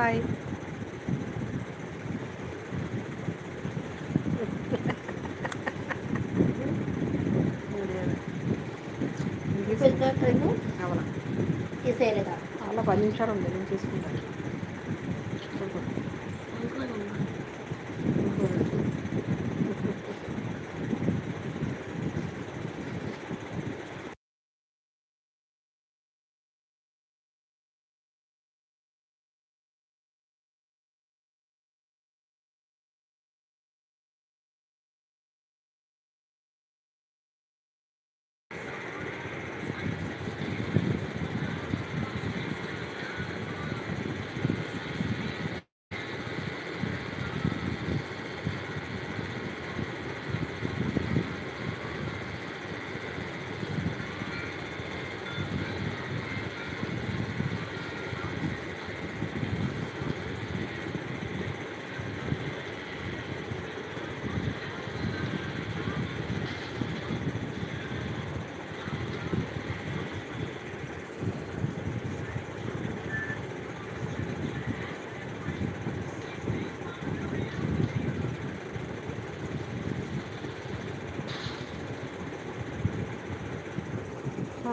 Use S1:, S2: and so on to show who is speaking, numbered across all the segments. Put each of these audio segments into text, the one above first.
S1: Hi. అలా పది నిమిషాలు ఉంది నేను చూసుకుంటాను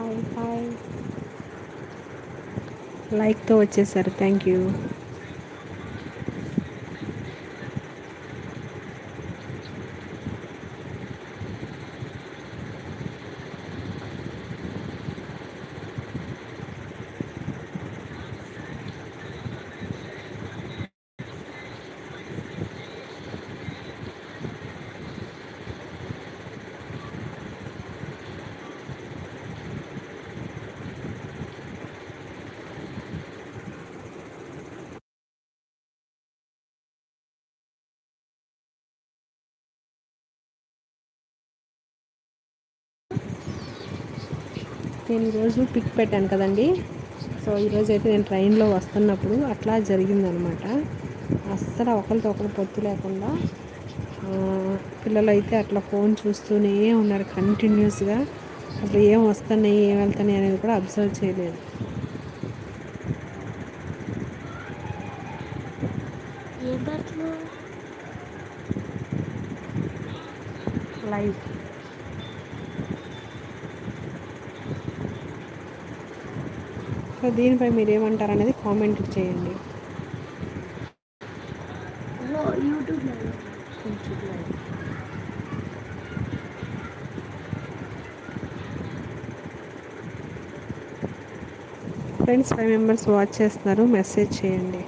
S1: హాయ్ హాయ్ లైక్తో వచ్చేసారు. థ్యాంక్ యూ నేను ఈరోజు పిక్ పెట్టాను కదండి. సో ఈరోజు అయితే నేను ట్రైన్లో వస్తున్నప్పుడు అట్లా జరిగిందనమాట. అస్సలు ఒకరితో ఒకరు పొత్తు లేకుండా పిల్లలు అయితే అట్లా ఫోన్ చూస్తూనే ఉన్నారు కంటిన్యూస్గా. అసలు ఏం వస్తున్నాయి ఏం వెళ్తున్నాయి అనేది కూడా అబ్జర్వ్ చేయలేదు. లైఫ్. సో దీనిపై మీరు ఏమంటారు అనేది కామెంట్ చేయండి ఫ్రెండ్స్ ఫైవ్ మెంబర్స్ వాచ్ చేస్తున్నారు. మెసేజ్ చేయండి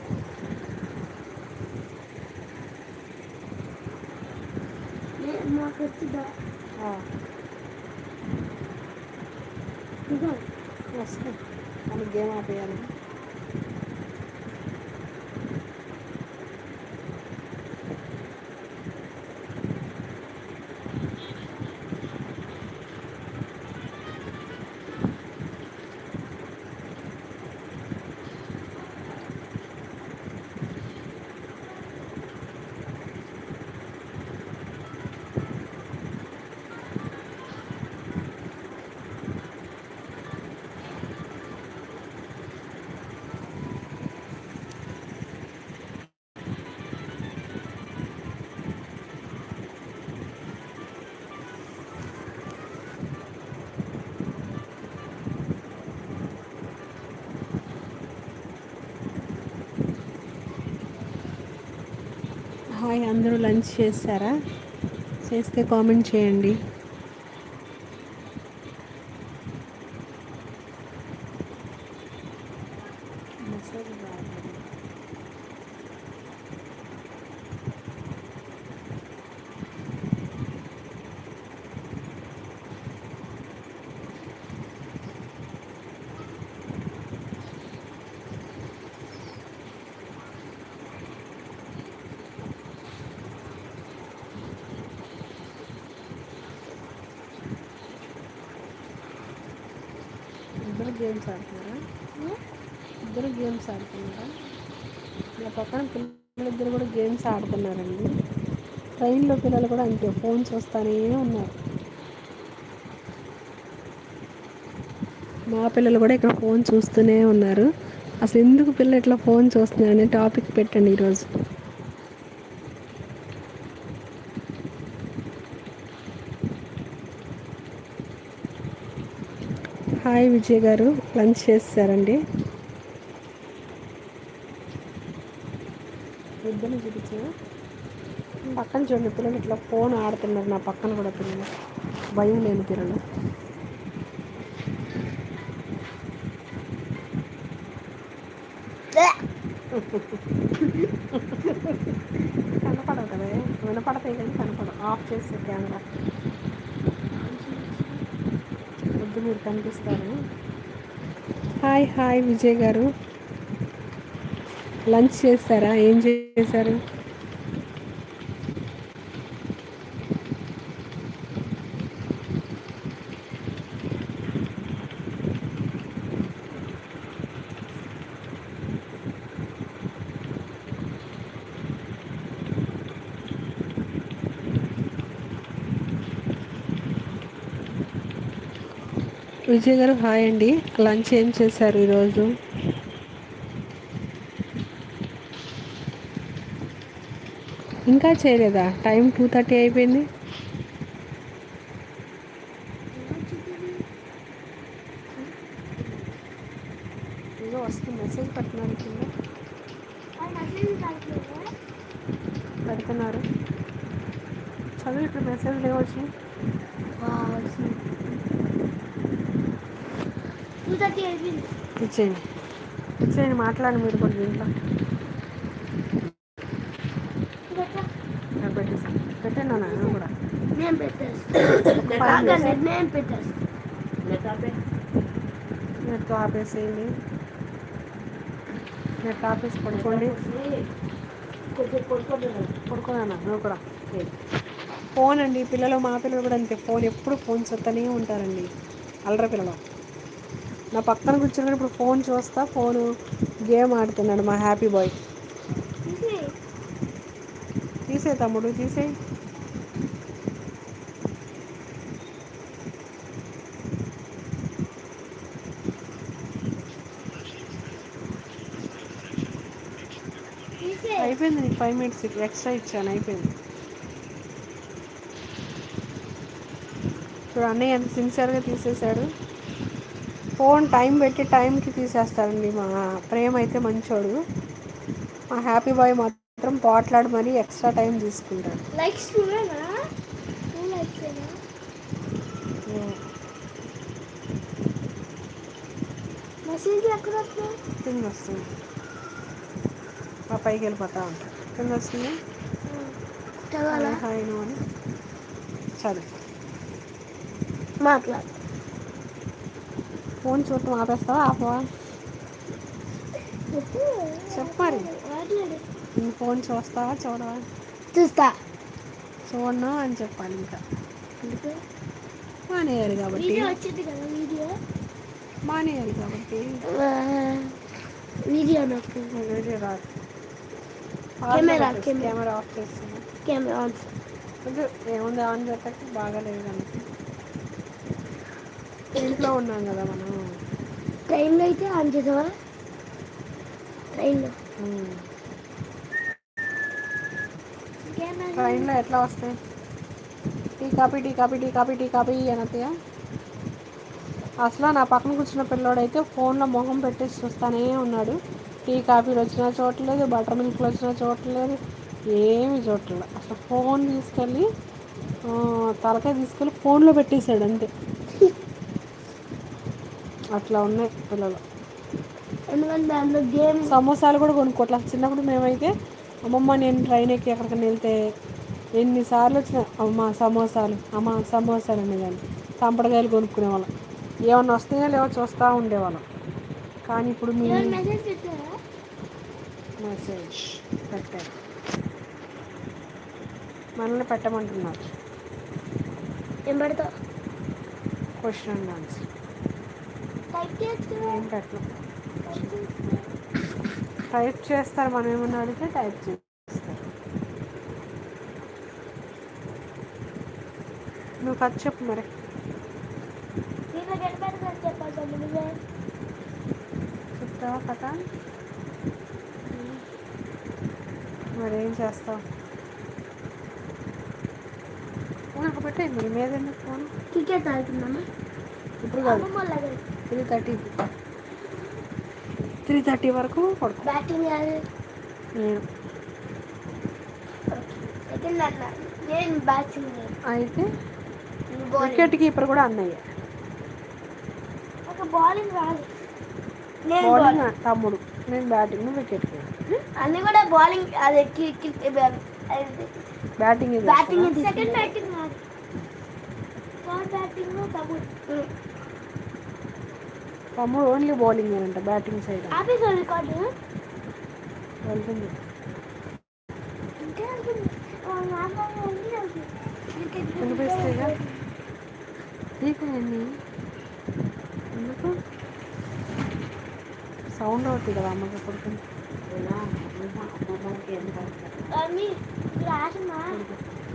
S1: వస్తుంది మనకి గేమ్ ఆపేయాలి హాయ్ అందరూ లంచ్ చేస్తారా చేస్తే కామెంట్ చేయండి ఇద్దరు గేమ్స్ ఆడుతున్నారా? ఇద్దరు గేమ్స్ ఆడుతున్నారా? నా పక్కన పిల్లలిద్దరు కూడా గేమ్స్ ఆడుతున్నారండి. ట్రైన్లో పిల్లలు కూడా అంతే ఫోన్స్ వస్తానే ఉన్నారు. మా పిల్లలు కూడా ఇక్కడ ఫోన్ చూస్తూనే ఉన్నారు. అసలు ఎందుకు పిల్లలు ఇట్లా ఫోన్ చూస్తున్నారనే టాపిక్ పెట్టండి ఈరోజు హాయ్ విజయ్ గారు లంచ్ చేస్తారండి. ఇద్దరు చూపించా పక్కన చూడండి పిల్లలు ఇట్లా ఫోన్ ఆడుతున్నారు నా పక్కన కూడా పిల్లలు. భయం లేని పిల్లలు. కనపడవు కదా వినపడతాయి కానీ కనపడవు. ఆఫ్ చేసే కెమెరా. వద్దు మీరు కనిపిస్తారు. హాయ్ హాయ్ విజయ్ గారు. లంచ్ చేస్తారా ఏం చేశారు? విజయ్ గారు హాయ్ అండి. లంచ్ ఏం చేశారు ఈరోజు? ఇంకా చేయలేదా? టైం టూ థర్టీ అయిపోయింది. వస్తుంది మెసేజ్ పెట్టినారు పెడుతున్నారు. చదువు ఇప్పుడు మెసేజ్ లేవచ్చు ఇచ్చేయండి. ఇచ్చేయండి మాట్లాడండి మీరు కూడా దీంట్లో. పెట్టండి అన్న నేను కూడా.
S2: నేను పెట్టేస్తాను నేను పెట్టేస్తాను
S1: నెట్ ఆపేసేయండి నెట్ ఆపేసి పడుకోండి. పడుకోదన్న నువ్వు కూడా. ఫోన్ అండి పిల్లలు మా పిల్లలు కూడా అంతే. ఫోన్ ఎప్పుడు ఫోన్ చూస్తూనే ఉంటారండి. అల్లర పిల్లలు. నా పక్కన కూర్చుని ఇప్పుడు ఫోన్ చూస్తా ఫోను గేమ్ ఆడుతున్నాడు మా హ్యాపీ బాయ్. తీసే తమ్ముడు తీసే అయిపోయింది నీకు ఫైవ్ మినిట్స్ ఎక్స్ట్రా ఇచ్చాను అయిపోయింది. చూడు అన్నయ్య ఎంత సిన్సియర్గా తీసేశాడు. ఫోన్ టైం పెట్టి టైంకి తీసేస్తాడండి మా ప్రేమ అయితే మంచోడు. మా హ్యాపీ బాయ్ మాత్రం పోట్లాడి మరీ ఎక్స్ట్రా టైం తీసుకుంటాడు. కింద వస్తుంది. మా పైకి వెళ్ళిపోతా ఉంటాడు కింద వస్తుంది? హాయ్ అని. చదువు.
S2: మాట్లాడు.
S1: ఫోన్ చూడటం ఆపేస్తావా? ఆపవా చెప్పు మరి. నీ ఫోన్ చూస్తావా చూడవా?
S2: చూస్తా.
S1: చూడను అని చెప్పాలి ఇంకా. మానేయాలి కాబట్టి. మానేయాలి కాబట్టి.
S2: వీడియో
S1: వీడియో రాదు.
S2: Camera, camera.
S1: ఆఫ్ చేస్తున్నా
S2: కెమెరా ఆన్
S1: ఏముంది ఆన్ చేస్తే బాగాలేదు కానీ ఇంట్లో ఉన్నాం కదా మనం.
S2: ట్రైన్లో అయితే ఆన్ చేసావా? ట్రైన్లో.
S1: ట్రైన్లో ఎట్లా వస్తాయి? Tea coffee tea coffee tea coffee tea coffee అని వస్తాయా అసలు నా పక్కన కూర్చున్న పిల్లోడైతే ఫోన్లో మొహం పెట్టేసి చూస్తానే ఉన్నాడు. టీ కాఫీలు వచ్చినా చూడలేదు బటర్ మిల్క్లు వచ్చినా చూడలేదు ఏమి చూడలేదు అసలు ఫోన్ తీసుకెళ్ళి తలకాయ తీసుకెళ్ళి ఫోన్లో పెట్టేశాడు అంతే. అట్లా ఉన్నాయి పిల్లలు.
S2: ఎందుకంటే దాంట్లో గేమ్
S1: సమోసాలు కూడా కొనుక్కోట్లా చిన్నప్పుడు మేమైతే అమ్మమ్మ నేను ట్రైన్ ఎక్కి ఎక్కడికి వెళ్తే ఎన్నిసార్లు వచ్చిన అమ్మ సమోసాలు అమ్మ సమోసాలు అనేదాన్ని. సంపడకాయలు కొనుక్కునేవాళ్ళం. ఏమన్నా వస్తాయో లేవో చూస్తూ ఉండేవాళ్ళం. కానీ ఇప్పుడు మీ
S2: మెసేజ్ పెట్టారా?
S1: మనల్ని పెట్టమంటున్నారు.
S2: ఏం పెడతావు?
S1: క్వశ్చన్ అండ్ ఆన్సర్
S2: టైప్
S1: చేస్తారు మనం ఏమన్నా అడిగితే టైప్ చేస్తారు. నువ్వు కథ చెప్పు మరి. చెప్తావా కథ? మరేం చేస్తావు? నాకు పెట్టే మరి మీద ఎందుకు ఫోన్?
S2: క్రికెట్ ఆడుతున్నామా?
S1: ఇప్పుడు కాదు. Three thirty. త్రీ థర్టీ వరకు పడుకో.
S2: బ్యాటింగ్
S1: నేను.
S2: బ్యాటింగ్.
S1: అయితే వికెట్ కీపర్ కూడా అన్నయ్య.
S2: ఒక బౌలింగ్ రాదు. నేను
S1: బౌలింగ్. తమ్ముడు. నేను బ్యాటింగ్ వికెట్
S2: అన్ని కూడా బౌలింగ్ అదే బ్యాటింగ్
S1: బ్యాటింగ్
S2: సెకండ్ బ్యాటింగ్ రాదు. థర్డ్ బ్యాటింగ్ తమ్ముడు.
S1: తమ్ముడు ఓన్లీ బౌలింగ్ అంట బ్యాటింగ్ సైడ్
S2: ఆఫీస్ రికార్డు
S1: వెళ్తుంది. వినిపిస్తాయిగా నీకేండి ఎందుకు సౌండ్ అవుతుంది కదా అమ్మకి
S2: రాసమా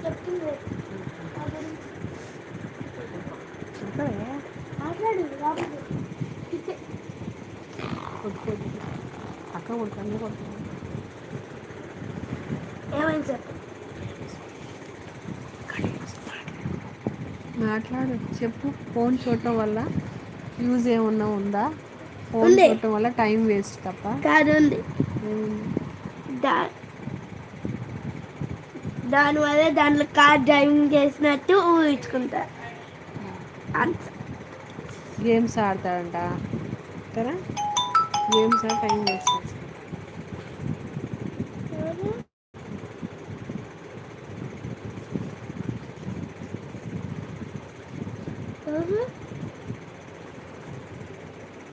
S2: చెప్తుంది. మాట్లాడు
S1: అక్క కొడుతుంది కొడుతుంది
S2: ఏమైంది చెప్పు
S1: మాట్లాడు. చెప్పు ఫోన్ చూడటం వల్ల యూజ్ ఏమన్నా ఉందా? ఫోన్. చూడటం వల్ల టైం వేస్ట్ తప్ప?
S2: కాదు ఉంది? దా దానివల్ల దాంట్లో కార్ డ్రైవింగ్ చేసినట్టు ఊహించుకుంటా.
S1: గేమ్స్ ఆడతాడంట. కదా గేమ్స్ టైం వేస్ట్